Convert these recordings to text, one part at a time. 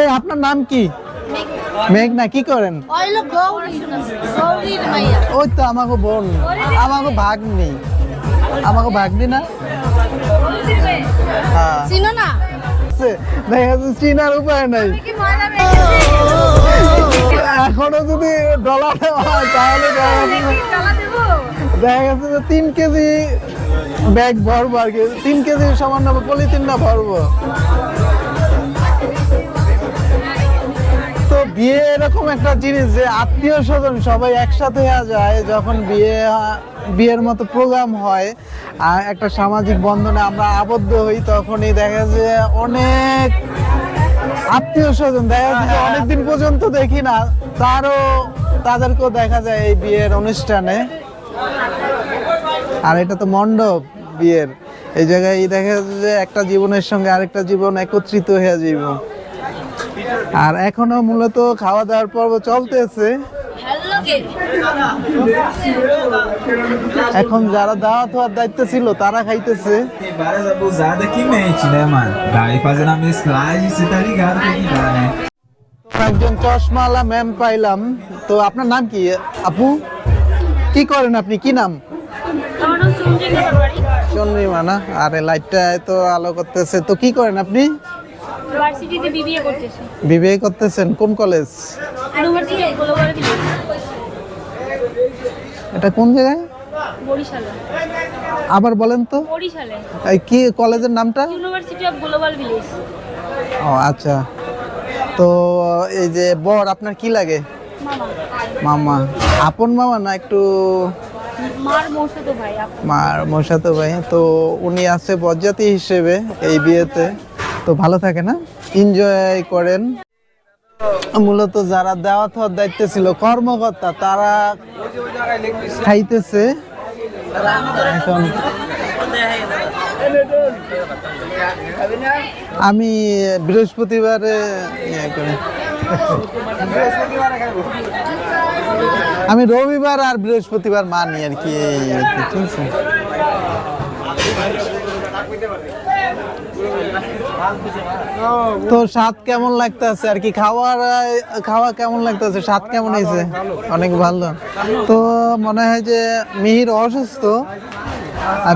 এই আপনার নাম কি? মেঘনা কি করেন? ওই তো আমাকে বোন। আমাকে ভাগ্নি। আমাকে ভাগ্নি না? হ্যাঁ। চিনো না? দেখা চিনার উপায় নাই। এখনও যদি ডলার হয় তাহলে দেখা গেছে যে তিন কেজি ব্যাগ ভরবো আর কি। তিন কেজি সামান্য পলিথিনটা ভরবো। বিয়ে এরকম একটা জিনিস যে আত্মীয় স্বজন সবাই একসাথে যায় যখন বিয়ে বিয়ের মতো প্রোগ্রাম হয় আর একটা সামাজিক বন্ধনে আমরা আবদ্ধ হই, তখনই দেখা যায় অনেক আত্মীয় স্বজন, দেখা যাচ্ছে যে অনেকদিন পর্যন্ত দেখি না, তারও তাদেরকেও দেখা যায় এই বিয়ের অনুষ্ঠানে। আর এটা তো মণ্ডপ বিয়ের। এই জায়গায় দেখা যায় যে একটা জীবনের সঙ্গে আরেকটা জীবন একত্রিত হয়ে যাব আর এখনও মূলত খাওয়া দাওয়ার পর্ব চলতেছে। এখন যারা দাওয়াত হওয়ার দায়িত্ব ছিল তারা খাইতেছে? একজন চশমালা ম্যাম পাইলাম। তো আপনার নাম কি? আপু? কি করেন আপনি? কি নাম? চন্দ্রিমা না? আরে লাইটটা তো আলো করতেছে। তো কি করেন আপনি? ভার্সিটিতে বিবিএ করতেছি। বিবিএ করতেছেন? কোন কলেজ ইউনিভার্সিটি এটা কোন জায়গায়? বরিশালে। আবার বলেন তো। বরিশালে। এই কি কলেজের নামটা? ইউনিভার্সিটি অফ গ্লোবাল ভিলেজ ও আচ্ছা। তো এই যে বর আপনার কি লাগে? মামা। আপন মামা না একটু? মার মশাতো ভাই তো উনি আছে বরযাত্রী হিসেবে এই বিয়েতে। তো ভালো থাকে না? এনজয় করেন। মূলত যারা দাওয়াত হওয়ার দায়িত্ব ছিল কর্মকর্তা তারা খাইতেছে। এখন আমি বৃহস্পতিবারে ইয়ে আমি রবিবার আর বৃহস্পতিবার মানি আর আর কি, ঠিক আছে। তো স্বাদ কেমন লাগতেছে? আর কি খাওয়ার, খাওয়া কেমন লাগতেছে? স্বাদ কেমন হয়েছে? অনেক ভালো। তো মনে হয় যে মিহির অসুস্থ।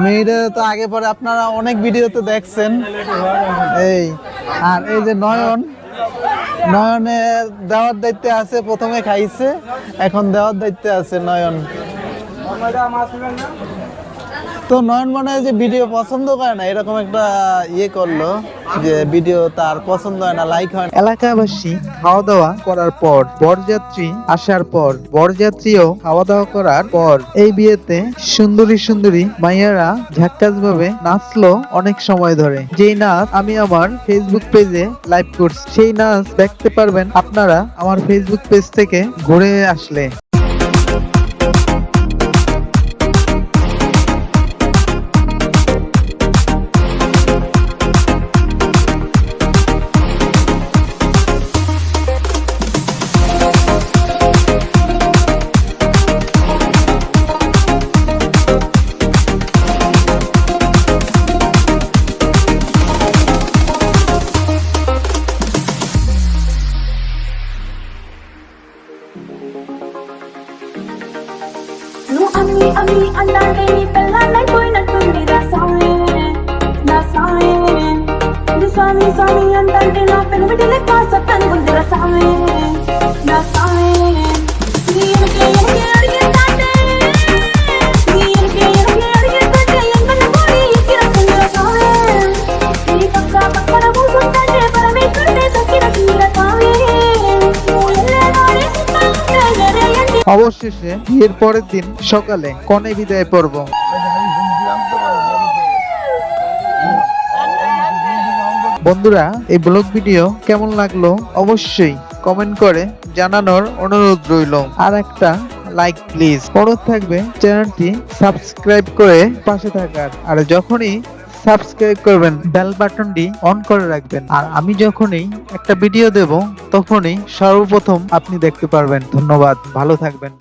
মিহির তো আগে পরে আপনারা অনেক ভিডিওতে দেখছেন। এই, আর এই যে নয়ন, নয়নে দেওয়ার দায়িত্বে আছে, প্রথমে খাইছে, এখন দেওয়ার দায়িত্বে আছে নয়ন। তো নয়ন মনে হয় যে ভিডিও পছন্দ করে না, এরকম একটা ইয়ে করল যে ভিডিও তার পছন্দ হয় না লাইক হয় এলাকাবাসী খাওয়া দাওয়া করার পর, বরযাত্রী আসার পর, বরযাত্রীও খাওয়া দাওয়া করার পর, এই বিয়েতে সুন্দরী সুন্দরী মাইয়ারা ঝাক্কাস ভাবে নাচলো অনেক সময় ধরে। যেই নাচ আমি আমার ফেসবুক পেজে লাইভ করছি, সেই নাচ দেখতে পারবেন আপনারা আমার ফেসবুক পেজ থেকে ঘুরে আসলে। Ami andate ni pelana y poi na tundi da sawe Da sawe Da sawe sawe andate na pelana y poi na tundi da sawe অবশেষে বিয়ের পরের দিন সকালে কনে বিদায় পর্ব। বন্ধুরা, এই ব্লগ ভিডিও কেমন লাগল অবশ্যই কমেন্ট করে জানানোর অনুরোধ রইল। আর একটা লাইক প্লিজ। অনুরোধ থাকবে চ্যানেলটি সাবস্ক্রাইব করে পাশে থাকার। আর যখনই সাবস্ক্রাইব করবেন বেল বাটনটি অন করে রাখবেন। আর আমি যখনই একটা ভিডিও দেব, তখনই সর্বপ্রথম আপনি দেখতে পারবেন। ধন্যবাদ, ভালো থাকবেন।